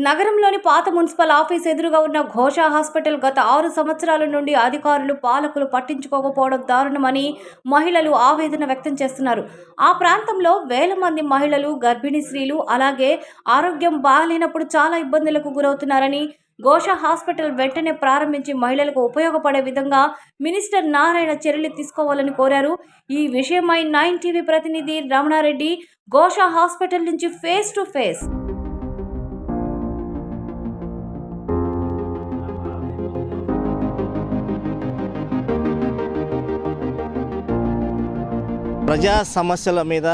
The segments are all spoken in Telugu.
నగరంలోని పాత మున్సిపల్ ఆఫీస్ ఎదురుగా ఉన్న ఘోష హాస్పిటల్ గత ఆరు సంవత్సరాల నుండి అధికారులు పాలకులు పట్టించుకోకపోవడం దారుణమని మహిళలు ఆవేదన వ్యక్తం చేస్తున్నారు. ఆ ప్రాంతంలో వేల మంది మహిళలు గర్భిణీ స్త్రీలు అలాగే ఆరోగ్యం బాగాలేనప్పుడు చాలా ఇబ్బందులకు గురవుతున్నారని ఘోష హాస్పిటల్ వెంటనే ప్రారంభించి మహిళలకు ఉపయోగపడే విధంగా మినిస్టర్ నారాయణ చర్యలు తీసుకోవాలని కోరారు. ఈ విషయమై నైన్ టీవీ ప్రతినిధి రమణారెడ్డి ఘోష హాస్పిటల్ నుంచి ఫేస్ టు ఫేస్ ప్రజా సమస్యల మీద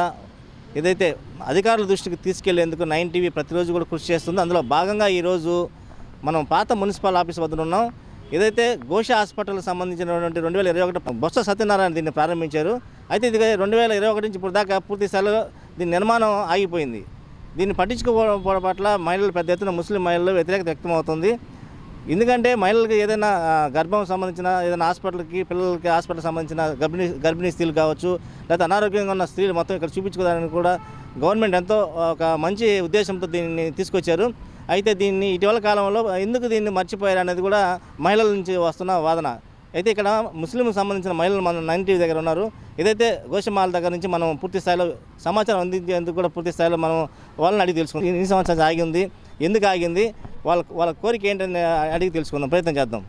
ఏదైతే అధికారుల దృష్టికి తీసుకెళ్ళేందుకు నైన్ టీవీ ప్రతిరోజు కూడా కృషి చేస్తుంది. అందులో భాగంగా ఈరోజు మనం పాత మున్సిపల్ ఆఫీస్ వద్ద ఉన్నాం. ఏదైతే ఘోష హాస్పిటల్కి సంబంధించినటువంటి రెండు వేల ఇరవై ఒకటి బొత్స సత్యనారాయణ దీన్ని ప్రారంభించారు. అయితే ఇది రెండు వేల ఇరవై ఒకటి నుంచి ఇప్పుడు దాకా పూర్తి స్థాయిలో దీని నిర్మాణం ఆగిపోయింది. దీన్ని పట్టించుకోవడం పట్ల మహిళలు పెద్ద ఎత్తున ముస్లిం మహిళలు వ్యతిరేకత వ్యక్తమవుతుంది. ఎందుకంటే మహిళలకు ఏదైనా గర్భం సంబంధించిన ఏదైనా హాస్పిటల్కి పిల్లలకి హాస్పిటల్ సంబంధించిన గర్భిణీ గర్భిణీ స్త్రీలు కావచ్చు లేకపోతే అనారోగ్యంగా ఉన్న స్త్రీలు మొత్తం ఇక్కడ చూపించుకోవడానికి కూడా గవర్నమెంట్ ఎంతో ఒక మంచి ఉద్దేశంతో దీన్ని తీసుకొచ్చారు. అయితే దీన్ని ఇటీవల కాలంలో ఎందుకు దీన్ని మర్చిపోయారు అనేది కూడా మహిళల నుంచి వస్తున్న వాదన. అయితే ఇక్కడ ముస్లింలకు సంబంధించిన మహిళలు మన నైన్ టీవీ దగ్గర ఉన్నారు. ఏదైతే గోషమాల దగ్గర నుంచి మనం పూర్తి స్థాయిలో సమాచారం అందించేందుకు కూడా పూర్తి స్థాయిలో మనం వాళ్ళని అడిగి తెలుసుకుంటాం. ఎన్ని సంవత్సరాలు ఆగి ఉంది. ఎందుకు ఆగింది? వాళ్ళ వాళ్ళ కోరిక ఏంటని అడిగి తెలుసుకుందాం ప్రయత్నం చేద్దాం.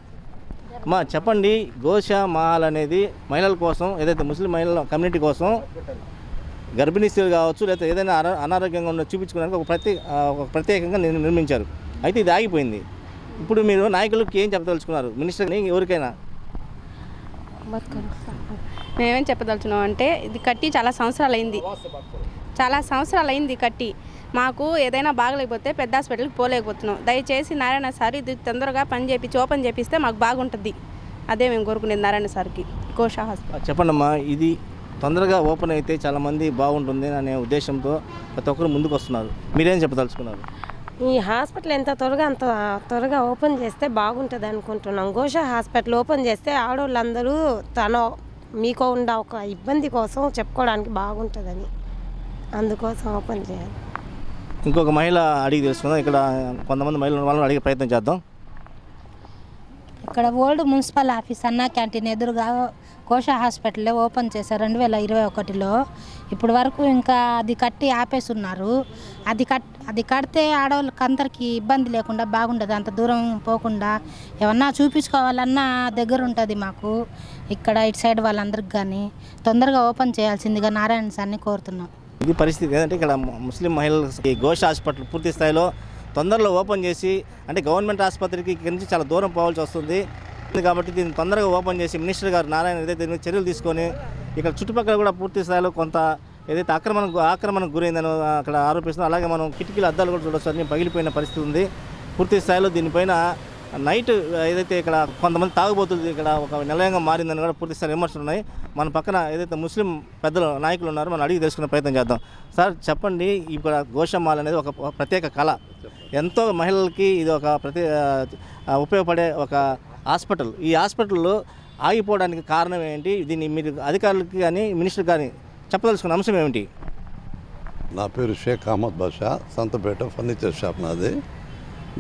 మా చెప్పండి గోష మహల్ అనేది మహిళల కోసం ఏదైతే ముస్లిం మహిళల కమ్యూనిటీ కోసం గర్భిణీ స్త్రీలు కావచ్చు లేదా ఏదైనా అనారోగ్యంగా ఉన్న చూపించుకోవడానికి ఒక ప్రత్యే ఒక ప్రత్యేకంగా నిర్మించారు. అయితే ఇది ఆగిపోయింది. ఇప్పుడు మీరు నాయకులకు ఏం చెప్పదలుచుకున్నారు? మినిస్టర్ని ఎవరికైనా? మేమేం చెప్పదలుచున్నాం అంటే ఇది కట్టి చాలా సంవత్సరాలు అయింది చాలా సంవత్సరాలు అయింది కట్టి. మాకు ఏదైనా బాగలేకపోతే పెద్ద హాస్పిటల్కి పోలేకపోతున్నాం. దయచేసి నారాయణ సార్ ఇది తొందరగా పని చేపించి ఓపెన్ చేపిస్తే మాకు బాగుంటుంది. అదే మేము కోరుకునేది నారాయణ సార్కి. కోషా హాస్పిటల్. చెప్పండమ్మా ఇది తొందరగా ఓపెన్ అయితే చాలామంది బాగుంటుంది అనే ఉద్దేశంతో ప్రతి ఒక్కరు ముందుకు వస్తున్నారు. మీరేం చెప్పదలుచుకున్నారు? ఈ హాస్పిటల్ ఎంత త్వరగా అంత త్వరగా ఓపెన్ చేస్తే బాగుంటుంది అనుకుంటున్నాం. ఘోష హాస్పిటల్ ఓపెన్ చేస్తే ఆడవాళ్ళందరూ తన మీకు ఉన్న ఒక ఇబ్బంది కోసం చెప్పుకోవడానికి బాగుంటుందని అందుకోసం ఓపెన్ చేయాలి. ఇంకొక మహిళ అడిగి తెలుసుకుందాం. ఇక్కడ కొంతమంది మహిళలు వాళ్ళని అడిగే ప్రయత్నం చేద్దాం. ఇక్కడ old municipal office Anna canteen ఎదురుగా కోశ హాస్పిటల్ ఓపెన్ చేశారు రెండు వేల ఇరవై ఒకటిలో. ఇప్పుడు వరకు ఇంకా అది కట్టి ఆపేసి ఉన్నారు అది కట్ అది కడితే ఆడవాళ్ళకి అందరికీ ఇబ్బంది లేకుండా బాగుండదు అంత దూరం పోకుండా. ఏమన్నా చూపించుకోవాలన్నా దగ్గర ఉంటుంది మాకు. ఇక్కడ ఇటు సైడ్ వాళ్ళందరికి కానీ తొందరగా ఓపెన్ చేయాల్సిందిగా నారాయణ సార్ని కోరుతున్నాం. ఇది పరిస్థితి ఏంటంటే ఇక్కడ ముస్లిం మహిళలకి ఘోష హాస్పిటల్ పూర్తి స్థాయిలో తొందరలో ఓపెన్ చేసి అంటే గవర్నమెంట్ ఆసుపత్రికి ఇక్కడి నుంచి చాలా దూరం పోవాల్సి వస్తుంది. కాబట్టి దీన్ని తొందరగా ఓపెన్ చేసి మినిస్టర్ గారు నారాయణ ఏదైతే దీని మీద చర్యలు తీసుకొని ఇక్కడ చుట్టుపక్కల కూడా పూర్తి స్థాయిలో కొంత ఏదైతే ఆక్రమణ ఆక్రమణకు గురైందని అక్కడ ఆరోపిస్తున్నారు అలాగే మనం కిటికీల అద్దాలు కూడా చూడొచ్చు. అన్ని పగిలిపోయిన పరిస్థితి ఉంది. పూర్తి స్థాయిలో దీనిపైన నైట్ ఏదైతే ఇక్కడ కొంతమంది తాగుబోతులు ఇక్కడ ఒక నిలయంగా మారిందని కూడా పూర్తి స్థాయి విమర్శలు ఉన్నాయి. మన పక్కన ఏదైతే ముస్లిం పెద్దలు నాయకులు ఉన్నారో మనం అడిగి తెలుసుకునే ప్రయత్నం చేద్దాం. సార్ చెప్పండి ఇక్కడ గోషమాల్ అనేది ఒక ప్రత్యేక కళ. ఎంతో మహిళలకి ఇది ఒక ప్రతి ఉపయోగపడే ఒక హాస్పిటల్. ఈ హాస్పిటల్లో ఆగిపోవడానికి కారణం ఏంటి? దీన్ని మీరు అధికారులకి కానీ మినిస్టర్ కానీ చెప్పదలుచుకున్న అంశం ఏమిటి? నా పేరు షేక్ అహ్మద్ బాషా సంతపేట ఫర్నిచర్ షాప్ నాది.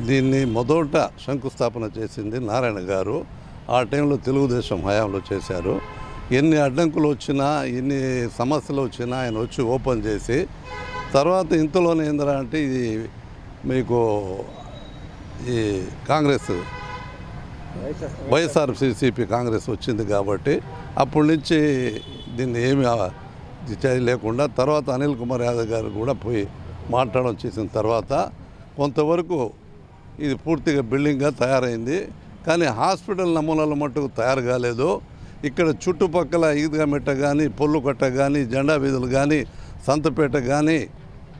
దీన్ని మొదట శంకుస్థాపన చేసింది నారాయణ గారు. ఆ టైంలో తెలుగుదేశం హయాంలో చేశారు. ఎన్ని అడ్డంకులు వచ్చినా ఎన్ని సమస్యలు వచ్చినా ఆయన వచ్చి ఓపెన్ చేసి తర్వాత ఇంతలోనే ఏందిరా అంటే ఇది మీకు ఈ కాంగ్రెస్ వైఎస్ఆర్సీసీపీ కాంగ్రెస్ వచ్చింది కాబట్టి అప్పటి నుంచి దీన్ని ఏమి లేకుండా తర్వాత అనిల్ కుమార్ యాదవ్ గారు కూడా పోయి మాట్లాడడం చేసిన తర్వాత కొంతవరకు ఇది పూర్తిగా బిల్డింగ్గా తయారైంది. కానీ హాస్పిటల్ నమూనాల మట్టుకు తయారు కాలేదు. ఇక్కడ చుట్టుపక్కల ఈద్గా మెట్ట కానీ పొల్లుకట్ట కానీ జెండా వీధులు కానీ సంతపేట కానీ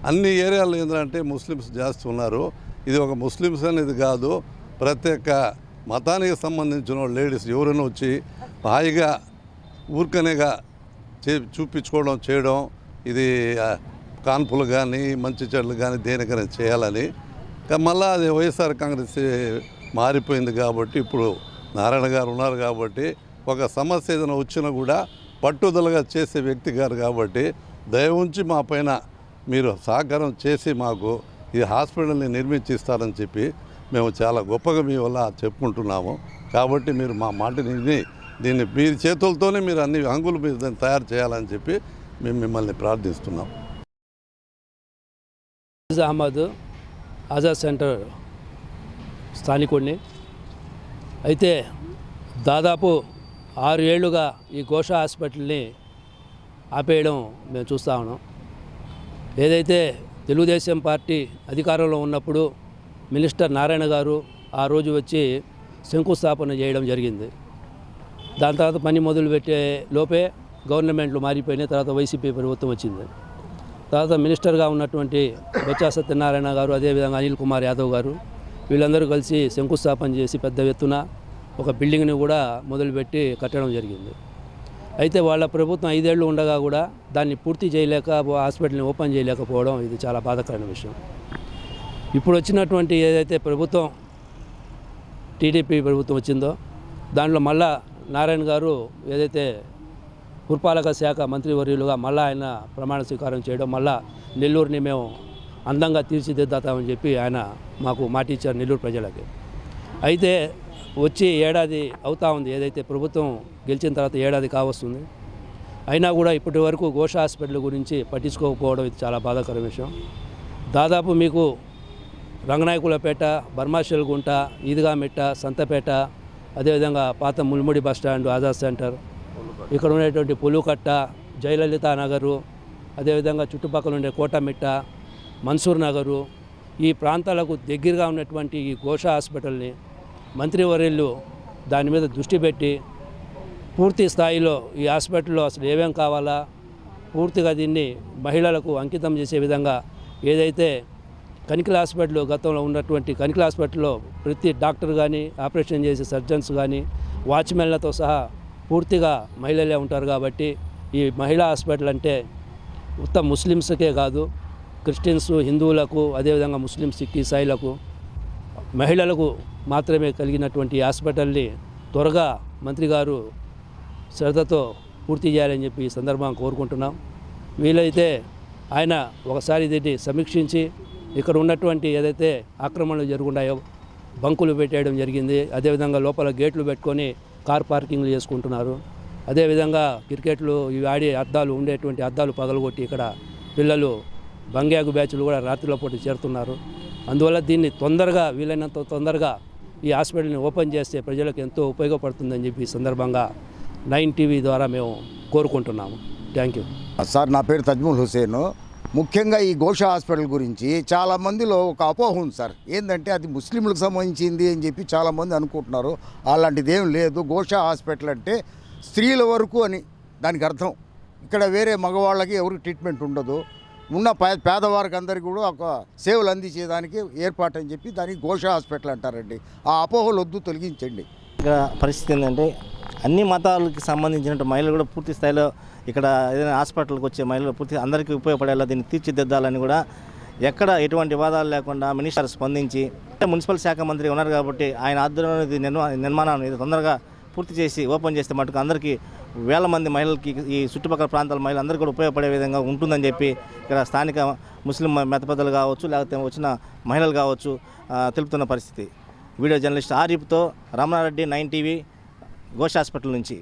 అన్ని ఏరియాలో ఏంటంటే ముస్లిమ్స్ జాస్తి ఉన్నారు. ఇది ఒక ముస్లిమ్స్ అనేది కాదు. ప్రత్యేక మతానికి సంబంధించిన లేడీస్ ఎవరైనా వచ్చి హాయిగా ఊరికనేగా చే చూపించుకోవడం చేయడం ఇది కాన్పులు కానీ మంచి చెడ్లు కానీ దేనికైనా చేయాలని మళ్ళీ అది వైఎస్ఆర్ కాంగ్రెస్ మారిపోయింది కాబట్టి ఇప్పుడు నారాయణ గారు ఉన్నారు కాబట్టి ఒక సమస్య ఏదైనా వచ్చినా కూడా పట్టుదలగా చేసే వ్యక్తి గారు కాబట్టి దయ ఉంచి మా పైన మీరు సహకారం చేసి మాకు ఈ హాస్పిటల్ని నిర్మించిస్తారని చెప్పి మేము చాలా గొప్పగా మీ వల్ల చెప్పుకుంటున్నాము. కాబట్టి మీరు మా మాటని విని దీన్ని మీరు చేతులతోనే మీరు అన్ని హంగులు మీరు దాన్ని తయారు చేయాలని చెప్పి మేము మిమ్మల్ని ప్రార్థిస్తున్నాం. అహ్మద్ ఆజాద్ సెంటర్ స్థానికుడిని. అయితే దాదాపు ఆరు ఏళ్ళుగా ఈ ఘోష హాస్పిటల్ని ఆపేయడం మేము చూస్తా ఉన్నాం. ఏదైతే తెలుగుదేశం పార్టీ అధికారంలో ఉన్నప్పుడు మినిస్టర్ నారాయణ గారు ఆ రోజు వచ్చి శంకుస్థాపన చేయడం జరిగింది. దాని తర్వాత పని మొదలుపెట్టే లోపే గవర్నమెంట్లు మారిపోయినాయి తర్వాత వైసీపీ ప్రభుత్వం వచ్చింది. తర్వాత మినిస్టర్గా ఉన్నటువంటి బొత్స సత్యనారాయణ గారు అదేవిధంగా అనిల్ కుమార్ యాదవ్ గారు వీళ్ళందరూ కలిసి శంకుస్థాపన చేసి పెద్ద ఎత్తున ఒక బిల్డింగ్ని కూడా మొదలుపెట్టి కట్టడం జరిగింది. అయితే వాళ్ళ ప్రభుత్వం ఐదేళ్ళు ఉండగా కూడా దాన్ని పూర్తి చేయలేక హాస్పిటల్ని ఓపెన్ చేయలేకపోవడం ఇది చాలా బాధాకరమైన విషయం. ఇప్పుడు వచ్చినటువంటి ఏదైతే ప్రభుత్వం టీడీపీ ప్రభుత్వం వచ్చిందో దాంట్లో మళ్ళా నారాయణ గారు ఏదైతే పురపాలక శాఖ మంత్రివర్యులుగా మళ్ళా ఆయన ప్రమాణ స్వీకారం చేయడం మళ్ళా నెల్లూరుని మేము అందంగా తీర్చిదిద్దాతామని చెప్పి ఆయన మాకు మాట ఇచ్చారు నెల్లూరు ప్రజలకి. అయితే వచ్చి ఏడాది అవుతా ఉంది. ఏదైతే ప్రభుత్వం గెలిచిన తర్వాత ఏడాది కావస్తుంది. అయినా కూడా ఇప్పటి వరకు ఘోష హాస్పిటల్ గురించి పట్టించుకోకపోవడం ఇది చాలా బాధాకర విషయం. దాదాపు మీకు రంగనాయకులపేట బర్మాషల్ గుంట ఈద్గామిట్ట సంతపేట అదేవిధంగా పాత ముల్ముడి బస్ స్టాండ్ ఆజాద్ సెంటర్ ఇక్కడ ఉండేటువంటి పులుకట్ట జయలలిత నగరు అదేవిధంగా చుట్టుపక్కల ఉండే కోటమిట్ట మన్సూర్ నగరు ఈ ప్రాంతాలకు దగ్గరగా ఉన్నటువంటి ఈ ఘోష హాస్పిటల్ని మంత్రివర్యులు దాని మీద దృష్టి పెట్టి పూర్తి స్థాయిలో ఈ హాస్పిటల్లో అసలు ఏమేం కావాలా పూర్తిగా దీన్ని మహిళలకు అంకితం చేసే విధంగా ఏదైతే కనికల హాస్పిటల్ గతంలో ఉన్నటువంటి కనికల హాస్పిటల్లో ప్రతి డాక్టర్ కానీ ఆపరేషన్ చేసే సర్జన్స్ కానీ వాచ్మెన్లతో సహా పూర్తిగా మహిళలే ఉంటారు కాబట్టి ఈ మహిళా హాస్పిటల్ అంటే ఉత్త ముస్లిమ్స్కే కాదు. క్రిస్టియన్స్ హిందువులకు అదేవిధంగా ముస్లిం సిక్ ఈసాయిలకు మహిళలకు మాత్రమే కలిగినటువంటి హాస్పిటల్ని త్వరగా మంత్రి గారు శ్రద్ధతో పూర్తి చేయాలని చెప్పి ఈ సందర్భంగా కోరుకుంటున్నాం. వీలైతే ఆయన ఒకసారి దీన్ని సమీక్షించి ఇక్కడ ఉన్నటువంటి ఏదైతే ఆక్రమణలు జరుగున్నాయో బంకులు పెట్టేయడం జరిగింది. అదేవిధంగా లోపల గేట్లు పెట్టుకొని కార్ పార్కింగ్లు చేసుకుంటున్నారు. అదేవిధంగా క్రికెట్లు ఇవి ఆడే అద్దాలు ఉండేటువంటి అద్దాలు పగలగొట్టి ఇక్కడ పిల్లలు బంగ్యాగు బ్యాచ్లు కూడా రాత్రిలో పూట చేరుతున్నారు. అందువల్ల దీన్ని తొందరగా వీలైనంత తొందరగా ఈ హాస్పిటల్ని ఓపెన్ చేస్తే ప్రజలకు ఎంతో ఉపయోగపడుతుందని చెప్పి ఈ సందర్భంగా నైన్ టీవీ ద్వారా మేము కోరుకుంటున్నాము. Thank you. సార్ నా పేరు తజ్ముల్ హుసేన్. ముఖ్యంగా ఈ ఘోష హాస్పిటల్ గురించి చాలా మందిలో ఒక అపోహ ఉంది సార్. ఏంటంటే అది ముస్లింలకు సంబంధించింది అని చెప్పి చాలామంది అనుకుంటున్నారు. అలాంటిది ఏం లేదు. ఘోష హాస్పిటల్ అంటే స్త్రీల వరకు అని దానికి అర్థం. ఇక్కడ వేరే మగవాళ్ళకి ఎవరికి ట్రీట్మెంట్ ఉండదు. ఉన్న పేదవారికి అందరికీ కూడా ఒక సేవలు అందించేదానికి ఏర్పాటు అని చెప్పి దానికి ఘోష హాస్పిటల్ అంటారండి. ఆ అపోహలు వద్దు తొలగించండి. ఇక్కడ పరిస్థితి ఏంటంటే అన్ని మతాలకి సంబంధించిన మహిళలు కూడా పూర్తి స్థాయిలో ఇక్కడ ఏదైనా హాస్పిటల్కి వచ్చే మహిళలు పూర్తి అందరికీ ఉపయోగపడేలా దీన్ని తీర్చిదిద్దాలని కూడా ఎక్కడ ఎటువంటి వివాదాలు లేకుండా మినిస్టర్ స్పందించి మున్సిపల్ శాఖ మంత్రి ఉన్నారు కాబట్టి ఆయన ఆధ్వర్యంలో ఇది నిర్మాణాన్ని ఇది తొందరగా పూర్తి చేసి ఓపెన్ చేస్తే మటుకు అందరికీ వేల మంది మహిళలకి ఈ చుట్టుపక్కల ప్రాంతాల మహిళలు అందరికీ కూడా ఉపయోగపడే విధంగా ఉంటుందని చెప్పి ఇక్కడ స్థానిక ముస్లిం మెతపెద్దలు కావచ్చు లేకపోతే వచ్చిన మహిళలు కావచ్చు తెలుపుతున్న పరిస్థితి. Video journalist ఆరిఫ్తో Ramanareddy nine TV Ghosh hospital నుంచి